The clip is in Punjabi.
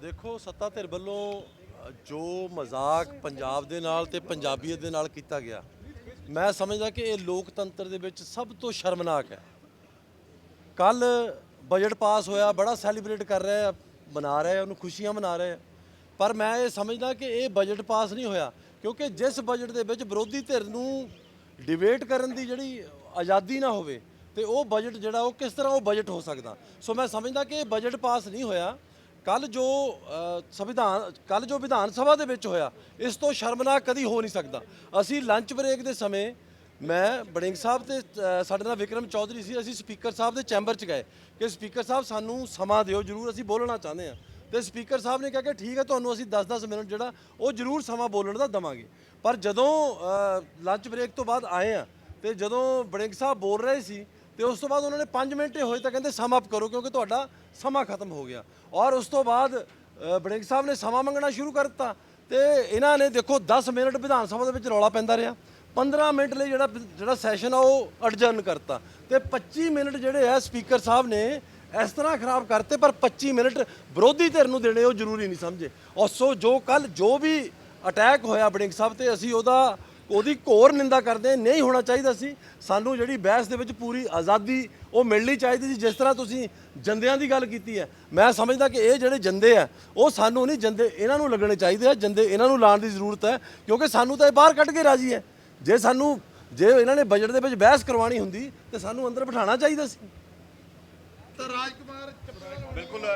ਦੇਖੋ, ਸੱਤਾ ਧਿਰ ਵੱਲੋਂ ਜੋ ਮਜ਼ਾਕ ਪੰਜਾਬ ਦੇ ਨਾਲ ਤੇ ਪੰਜਾਬੀਅਤ ਦੇ ਨਾਲ ਕੀਤਾ ਗਿਆ, ਮੈਂ ਸਮਝਦਾ ਕਿ ਇਹ ਲੋਕਤੰਤਰ ਦੇ ਵਿੱਚ ਸਭ ਤੋਂ ਸ਼ਰਮਨਾਕ ਹੈ। ਕੱਲ ਬਜਟ ਪਾਸ ਹੋਇਆ, ਬੜਾ ਸੈਲੀਬ੍ਰੇਟ ਕਰ ਰਹੇ ਆ ਮਨਾ ਰਹੇ ਆ ਉਹਨੂੰ ਖੁਸ਼ੀਆਂ ਮਨਾ ਰਹੇ ਆ ਪਰ ਮੈਂ ਇਹ ਸਮਝਦਾ ਕਿ ਇਹ ਬਜਟ ਪਾਸ ਨਹੀਂ ਹੋਇਆ, ਕਿਉਂਕਿ ਜਿਸ ਬਜਟ ਦੇ ਵਿੱਚ ਵਿਰੋਧੀ ਧਿਰ ਨੂੰ ਡਿਬੇਟ ਕਰਨ ਦੀ ਜਿਹੜੀ ਆਜ਼ਾਦੀ ਨਾ ਹੋਵੇ, ਤੇ ਉਹ ਬਜਟ ਜਿਹੜਾ, ਉਹ ਕਿਸ ਤਰ੍ਹਾਂ ਉਹ ਬਜਟ ਹੋ ਸਕਦਾ। ਸੋ ਮੈਂ ਸਮਝਦਾ ਕਿ ਇਹ ਬਜਟ ਪਾਸ ਨਹੀਂ ਹੋਇਆ। ਕੱਲ ਜੋ ਸੰਵਿਧਾਨ ਕੱਲ ਜੋ ਵਿਧਾਨ ਸਭਾ ਦੇ ਵਿੱਚ ਹੋਇਆ, ਇਸ ਤੋਂ ਸ਼ਰਮਨਾਕ ਕਦੀ ਹੋ ਨਹੀਂ ਸਕਦਾ। ਅਸੀਂ ਲੰਚ ਬ੍ਰੇਕ ਦੇ ਸਮੇਂ ਮੈਂ ਬੜਿੰਗ ਸਾਹਿਬ ਤੇ ਸਾਡੇ ਨਾਲ ਵਿਕਰਮ ਚੌਧਰੀ ਸੀ, ਅਸੀਂ ਸਪੀਕਰ ਸਾਹਿਬ ਦੇ ਚੈਂਬਰ 'ਚ ਗਏ ਕਿ ਸਪੀਕਰ ਸਾਹਿਬ ਸਾਨੂੰ ਸਮਾਂ ਦਿਓ, ਜਰੂਰ ਅਸੀਂ ਬੋਲਣਾ ਚਾਹੁੰਦੇ ਹਾਂ। ਤੇ ਸਪੀਕਰ ਸਾਹਿਬ ਨੇ ਕਿਹਾ ਕਿ ਠੀਕ ਹੈ, ਤੁਹਾਨੂੰ ਅਸੀਂ 10-10 ਮਿੰਟ ਜਿਹੜਾ, ਉਹ ਜਰੂਰ ਸਮਾਂ ਬੋਲਣ ਦਾ ਦਵਾਂਗੇ। ਪਰ ਜਦੋਂ ਲੰਚ ਬ੍ਰੇਕ ਤੋਂ ਬਾਅਦ ਆਏ ਆ ਤੇ ਜਦੋਂ ਬੜਿੰਗ ਸਾਹਿਬ ਬੋਲ ਰਹੇ ਸੀ ਤੇ ਉਸ ਤੋਂ ਬਾਅਦ ਉਹਨਾਂ ਨੇ 5 ਮਿੰਟ ਹੀ ਹੋਏ ਤਾਂ ਕਹਿੰਦੇ ਸਮ ਅਪ ਕਰੋ ਕਿਉਂਕਿ ਤੁਹਾਡਾ ਸਮਾਂ ਖਤਮ ਹੋ ਗਿਆ। ਔਰ ਉਸ ਤੋਂ ਬਾਅਦ ਬੜਿੰਗ ਸਾਹਿਬ ਨੇ ਸਮਾਂ ਮੰਗਣਾ ਸ਼ੁਰੂ ਕਰ ਦਿੱਤਾ। ਤੇ ਇਹਨਾਂ ਨੇ ਦੇਖੋ 10 ਮਿੰਟ ਵਿਧਾਨ ਸਭਾ ਦੇ ਵਿੱਚ ਰੌਲਾ ਪੈਂਦਾ ਰਿਹਾ। 15 ਮਿੰਟ ਲਈ ਜਿਹੜਾ ਜਿਹੜਾ ਸੈਸ਼ਨ ਆ ਉਹ ਅਡਜਰਨ ਕਰਤਾ। ਤੇ 25 ਮਿੰਟ ਜਿਹੜੇ ਆ ਸਪੀਕਰ ਸਾਹਿਬ ਨੇ ਇਸ ਤਰ੍ਹਾਂ ਖਰਾਬ ਕਰਤੇ, ਪਰ 25 ਮਿੰਟ ਵਿਰੋਧੀ ਧਿਰ ਨੂੰ ਦੇਣੇ ਉਹ ਜ਼ਰੂਰੀ ਨਹੀਂ ਸਮਝੇ। ਔਰ ਸੋ ਜੋ ਕੱਲ ਜੋ ਵੀ ਅਟੈਕ ਹੋਇਆ ਬੜਿੰਗ ਸਾਹਿਬ ਤੇ, ਅਸੀਂ ਉਹਦਾ ਉਹਦੀ ਘੋਰ ਨਿੰਦਾ ਕਰਦੇ। ਨਹੀਂ ਹੋਣਾ ਚਾਹੀਦਾ ਸੀ। ਸਾਨੂੰ ਜਿਹੜੀ ਬਹਿਸ ਦੇ ਵਿੱਚ ਪੂਰੀ ਆਜ਼ਾਦੀ ਉਹ ਮਿਲਣੀ ਚਾਹੀਦੀ ਸੀ ਜਿਸ ਤਰ੍ਹਾਂ ਤੁਸੀਂ ਜੰਦਿਆਂ ਦੀ ਗੱਲ ਕੀਤੀ ਹੈ। ਮੈਂ ਸਮਝਦਾ ਕਿ ਇਹ ਜਿਹੜੇ ਜੰਦੇ ਆ ਉਹ ਸਾਨੂੰ ਨਹੀਂ ਜੰਦੇ ਇਹਨਾਂ ਨੂੰ ਲੱਗਣੇ ਚਾਹੀਦੇ ਆ ਜੰਦੇ ਇਹਨਾਂ ਨੂੰ ਲਾਉਣ ਦੀ ਜ਼ਰੂਰਤ ਹੈ ਕਿਉਂਕਿ ਸਾਨੂੰ ਤਾਂ ਇਹ ਬਾਹਰ ਕੱਢ ਕੇ ਰਾਜੀ ਹੈ। ਜੇ ਸਾਨੂੰ ਜੇ ਇਹਨਾਂ ਨੇ ਬਜਟ ਦੇ ਵਿੱਚ ਬਹਿਸ ਕਰਵਾਉਣੀ ਹੁੰਦੀ ਤੇ ਸਾਨੂੰ ਅੰਦਰ ਬਿਠਾਉਣਾ ਚਾਹੀਦਾ ਸੀ। ਤਾਂ ਰਾਜਕੁਮਾਰ ਬਿਲਕੁਲ।